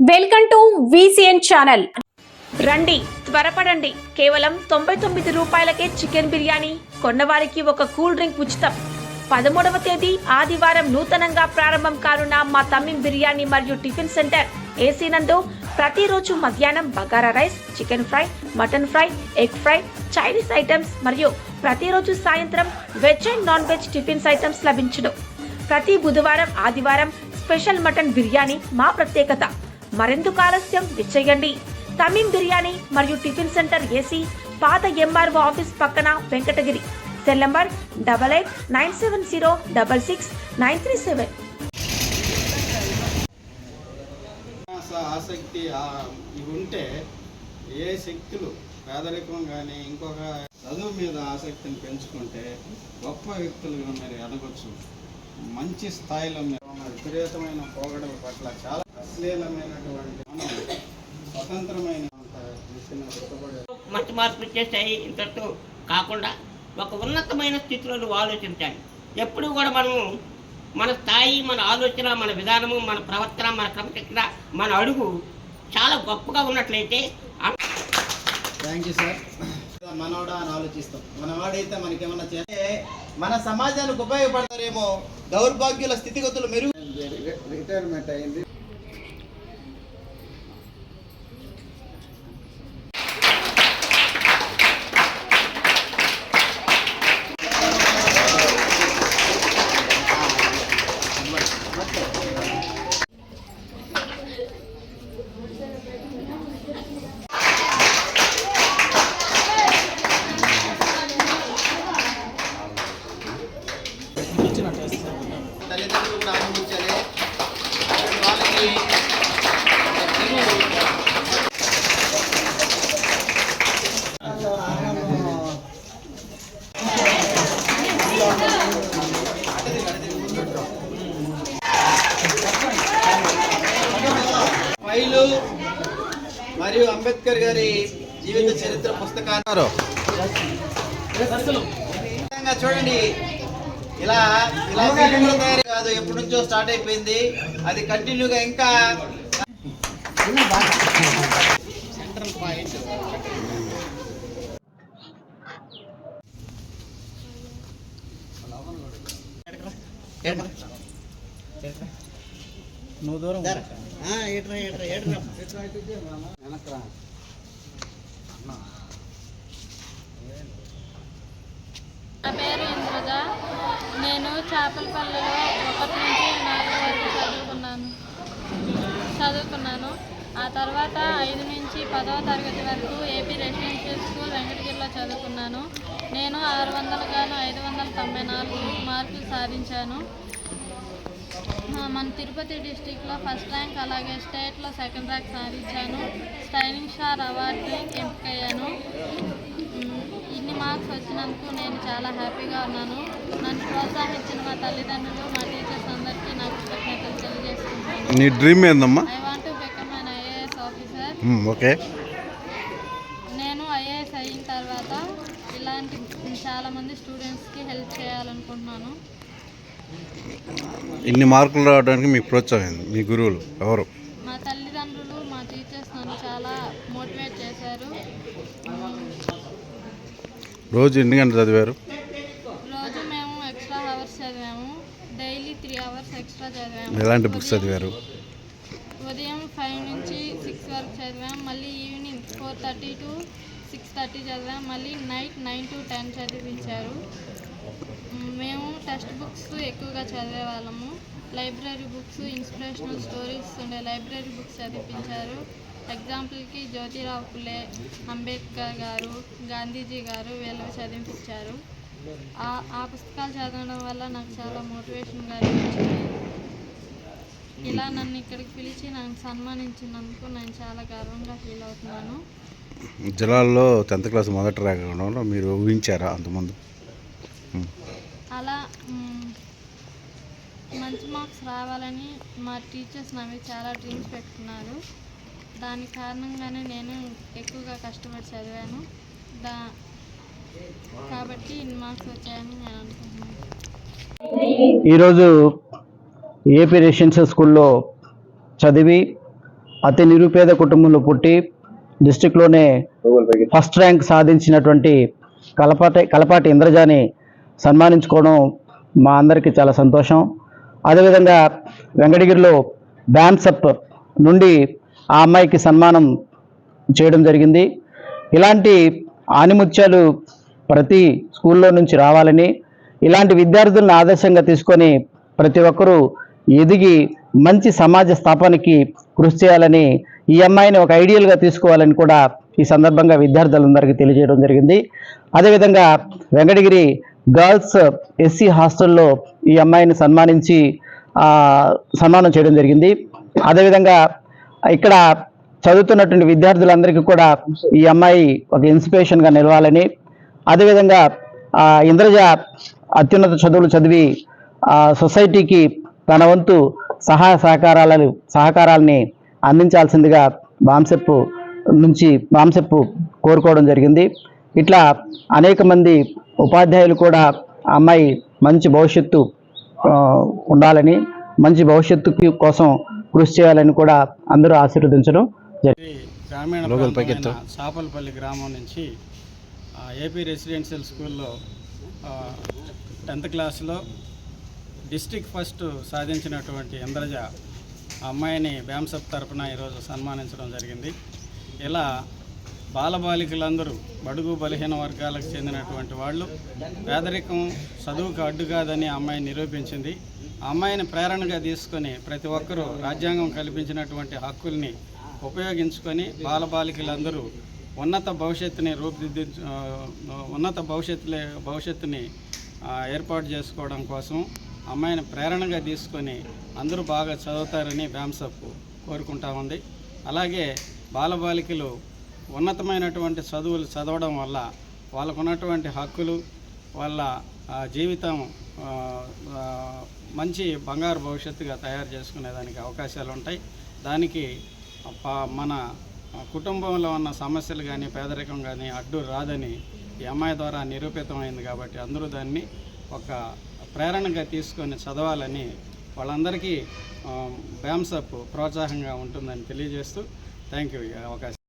Welcome to VCN channel. రండి త్వరపడండి. కేవలం తొంభై తొమ్మిది రూపాయలకే చికెన్ బిర్యానీ. కొన్నవారికి ఒక కూల్ డ్రింక్ ఉచితం. పదమూడవ తేదీ ఆదివారం నూతనంగా ప్రారంభం కానున్న మా తమ్మిం బిర్యానీ మరియు టిఫిన్ సెంటర్ ఏసీ నందు ప్రతిరోజు మధ్యాహ్నం bagara rice chicken fry mutton fry egg fry Chinese items మరియు ప్రతిరోజు సాయంత్రం veg and non veg tiffins items లభించడం ప్రతి బుధవారం ఆదివారం స్పెషల్ మటన్ బిర్యానీ మా ప్రత్యేకత. మరెందుకు ఆలస్యం? విచ్చేయండి. తమీం బిర్యానీ మరియు టిఫిన్ సెంటర్ ఏసీ పాత ఎంఆర్ఓ ఆఫీస్ పక్కన Venkatagiri. Cell number double eight nine seven zero double six nine three seven. ఆసక్తి ఇవి ఉంటే ఏ శక్తులు పేదరికం కానీ ఇంకొక చదువు మీద ఆసక్తిని పెంచుకుంటే గొప్ప వ్యక్తులుగా మీరు ఎదగొచ్చు. మంచి స్థాయిలో మీరు విపరీతమైన పోగడల పట్ల చాలా అశ్లీలమైనటువంటి స్వతంత్రమైన మంచి మార్పులు చేస్తాయి ఇంతటితో కాకుండా ఒక ఉన్నతమైన స్థితిలో నువ్వు ఆలోచించాలి. ఎప్పుడు కూడా మనము మన స్థాయి మన ఆలోచన మన విధానము మన ప్రవర్తన మన క్రమశిక్షణ మన అడుగు చాలా గొప్పగా ఉన్నట్లయితే థ్యాంక్ యూ సార్ మనోడా అని ఆలోచిస్తాం. మనవాడైతే మనకేమన్నా చేస్తే మన సమాజానికి ఉపయోగపడతారేమో దౌర్భాగ్యుల స్థితిగతులు మెరుగు రిటైర్మెంట్ అయింది. తల్లిదండ్రులు కూడా ఆనందించాలి వాళ్ళకి ఫైలు మరియు అంబేద్కర్ గారి జీవిత చరిత్ర పుస్తకాలు. చూడండి. ఇలా ఇలా ఫిలింలు తయారు కాదు. ఎప్పటి నుంచో స్టార్ట్ అయిపోయింది. అది కంటిన్యూగా ఇంకా సెంట్రల్ పాయింట్ నువ్వు దూరం ఏట్రా ఏట్రా ఏట్రా వెనక్రా పేరు ఇంద్రజ నేను చేపలపల్లిలో ఒకటి నుంచి నాలుగు వరకు చదువుకున్నాను. చదువుకున్నాను. ఆ తర్వాత ఐదు నుంచి పదవ తరగతి వరకు ఏపీ రెసిడెన్షియల్ స్కూల్ వెంకటగిరిలో చదువుకున్నాను. నేను ఆరు వందలు గాను ఐదు వందల తొంభై నాలుగు మార్కులు సాధించాను. మన తిరుపతి డిస్టిక్లో ఫస్ట్ ర్యాంక్ అలాగే స్టేట్లో సెకండ్ ర్యాంక్ సాధించాను. స్టైలింగ్ స్టార్ అవార్డుకి ఎంపికయ్యాను మార్క్స్ వచ్చినందుకు నేను చాలా హ్యాపీగా ఉన్నాను. నన్ను ప్రోత్సహించిన మా తల్లిదండ్రులు మా టీచర్స్ అందరికీ నా కృతజ్ఞతలు తెలియజేసుకుంటాను నీ డ్రీమ్ ఏందమ్మా? I want to become an IAS officer okay. నేను ఐఏఎస్ అయిన తర్వాత ఇలాంటి చాలామంది స్టూడెంట్స్కి హెల్ప్ చేయాలనుకుంటున్నాను. ఇన్ని మార్కులు రావడానికి మీకు ప్రోత్సాహం మీ గురువులు ఎవరు? మా తల్లిదండ్రులు మా టీచర్స్ నన్ను చాలా మోటివేట్ చేశారు. రోజు ఎన్ని గంటలు చదివారు? రోజు మేము ఎక్స్ట్రా అవర్స్ చదివాము. డైలీ త్రీ అవర్స్ ఎక్స్ట్రా చదివాము. ఎలాంటి బుక్స్ చదివారు? ఉదయం ఫైవ్ నుంచి సిక్స్ వరకు చదివాం మళ్ళీ evening four thirty to six thirty చదివాం మళ్ళీ నైట్ నైన్ టు టెన్ చదివించారు. మేము టెక్స్ట్ బుక్స్ ఎక్కువగా చదివేవాళ్ళము. లైబ్రరీ బుక్స్ ఇన్స్పిరేషనల్ స్టోరీస్ ఉండే లైబ్రరీ బుక్స్ చదివించారు. ఎగ్జాంపుల్కి జ్యోతిరావు ఫులే అంబేద్కర్ గారు గాంధీజీ గారు వీళ్ళు చదివించారు. ఆ పుస్తకాలు చదవడం వల్ల నాకు చాలా మోటివేషన్గా అనిపించింది ఇలా నన్ను ఇక్కడికి పిలిచి నన్ను సన్మానించినందుకు నేను చాలా గర్వంగా ఫీల్ అవుతున్నాను. జిల్లాల్లో టెన్త్ క్లాస్ మొదటి రావడంలో మీరు ఊహించారా అంతకుముందు? అలా మంచి మార్క్స్ రావాలని మా టీచర్స్ నా మీద చాలా డ్రీమ్స్ పెట్టుకున్నారు. దాని కారణంగానే నేను ఎక్కువగా కష్టపడి చదివాను. దా కాబట్టి ఇన్ని మార్క్స్ వచ్చాయని నేను అనుకుంటున్నాను. ఈరోజు ఏపీ రెసిడెన్షియల్ స్కూల్లో చదివి అతి నిరుపేద కుటుంబంలో పుట్టి డిస్టిక్లోనే ఫస్ట్ ర్యాంక్ సాధించినటువంటి కలపాటి కలపాటి ఇంద్రజాని సన్మానించుకోవడం మా అందరికీ చాలా సంతోషం. అదేవిధంగా వెంకటగిరిలో బ్యాన్సప్ నుండి ఆ అమ్మాయికి సన్మానం చేయడం జరిగింది. ఇలాంటి ఆనిముత్యాలు ప్రతి స్కూల్లో నుంచి రావాలని ఇలాంటి విద్యార్థులను ఆదర్శంగా తీసుకొని ప్రతి ఒక్కరూ ఎదిగి మంచి సమాజ స్థాపనకి కృషి చేయాలని ఈ అమ్మాయిని ఒక ఐడియల్గా తీసుకోవాలని కూడా ఈ సందర్భంగా విద్యార్థులందరికీ తెలియజేయడం జరిగింది. అదేవిధంగా వెంకటగిరి గర్ల్స్ ఎస్సీ హాస్టల్లో ఈ అమ్మాయిని సన్మానించి సన్మానం చేయడం జరిగింది. అదేవిధంగా ఇక్కడ చదువుతున్నటువంటి విద్యార్థులందరికీ కూడా ఈ అమ్మాయి ఒక ఇన్స్పిరేషన్గా నిలవాలని అదేవిధంగా ఆ, ఇంద్రజ అత్యున్నత చదువులు చదివి ఆ, సొసైటీకి తన వంతు సహాయ సహకారాలను సహకారాలని అందించాల్సిందిగా బాంసెప్పు నుంచి బాంసెప్పు కోరుకోవడం జరిగింది. ఇట్లా అనేక మంది ఉపాధ్యాయులు కూడా ఆ అమ్మాయి మంచి భవిష్యత్తు ఉండాలని మంచి భవిష్యత్తు కోసం కృషి చేయాలని కూడా అందరూ ఆశీర్వదించడం జరిగింది గ్రామీణ సాపలపల్లి గ్రామం నుంచి ఆ, ఏపీ రెసిడెన్షియల్ స్కూల్లో టెన్త్ క్లాస్లో డిస్టిక్ ఫస్ట్ సాధించినటువంటి ఇంద్రజ అమ్మాయిని బ్యామ్సప్ తరపున ఈరోజు సన్మానించడం జరిగింది. ఇలా బాలబాలికలందరూ బడుగు బలహీన వర్గాలకు చెందినటువంటి వాళ్ళు పేదరికం చదువుకు అడ్డు కాదని ఆ అమ్మాయి నిరూపించింది. అమ్మాయిని ప్రేరణగా తీసుకొని ప్రతి ఒక్కరూ రాజ్యాంగం కల్పించినటువంటి హక్కుల్ని ఉపయోగించుకొని బాలబాలికలందరూ ఉన్నత భవిష్యత్తుని రూపుదిద్ది ఉన్నత భవిష్యత్తులే భవిష్యత్తుని ఏర్పాటు చేసుకోవడం కోసం అమ్మాయిని ప్రేరణగా తీసుకొని అందరూ బాగా చదువుతారని బ్యామ్సప్ కోరుకుంటా ఉంది. అలాగే బాలబాలికలు ఉన్నతమైనటువంటి చదువులు చదవడం వల్ల వాళ్ళకు ఉన్నటువంటి హక్కులు వాళ్ళ జీవితం మంచి బంగారు భవిష్యత్తుగా తయారు చేసుకునేదానికి అవకాశాలు ఉంటాయి. దానికి మన కుటుంబంలో ఉన్న సమస్యలు కానీ పేదరికం కానీ అడ్డు రాదని ఈ అమ్మాయి ద్వారా నిరూపితమైంది కాబట్టి అందరూ దాన్ని ఒక ప్రేరణగా తీసుకొని చదవాలని వాళ్ళందరికీ బ్యామ్సప్ ప్రోత్సాహంగా ఉంటుందని తెలియజేస్తూ థ్యాంక్ యూ అవకాశం